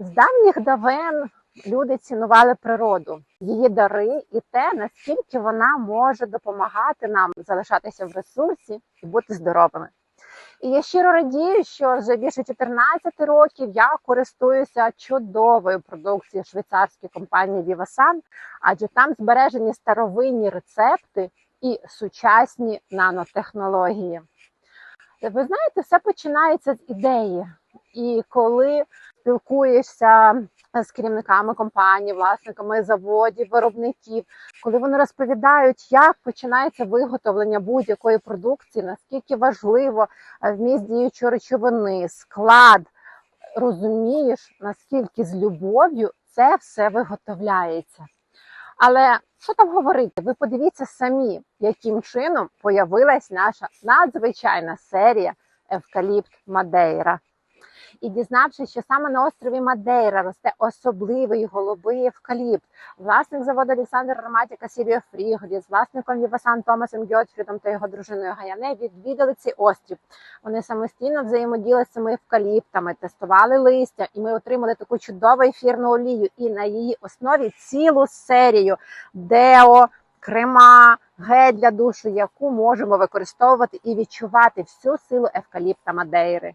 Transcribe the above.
З давніх давен люди цінували природу, її дари і те, наскільки вона може допомагати нам залишатися в ресурсі і бути здоровими. І я щиро радію, що вже більше 14 років я користуюся чудовою продукцією швейцарської компанії Vivasan, адже там збережені старовинні рецепти і сучасні нанотехнології. Ви знаєте, все починається з ідеї. І коли спілкуєшся з керівниками компаній, власниками заводів, виробників, коли вони розповідають, як починається виготовлення будь-якої продукції, наскільки важливо е, вміст діючої речовини, склад, розумієш, наскільки з любов'ю це все виготовляється. Але що там говорити? Ви подивіться самі, яким чином появилась наша надзвичайна серія Евкаліпт Мадейра. І дізнавшись, що саме на острові Мадейра росте особливий голубий евкаліпт, власник заводу Олександр Роматіка Сіріо Фріголі з власником Вівасан Томасом Гьотфрідом та його дружиною Гаяне відвідали цей острів. Вони самостійно взаємодіяли з цими евкаліптами, тестували листя, і ми отримали таку чудову ефірну олію. І на її основі цілу серію део, крема, гель для душу, яку можемо використовувати і відчувати всю силу евкаліпта Мадейри.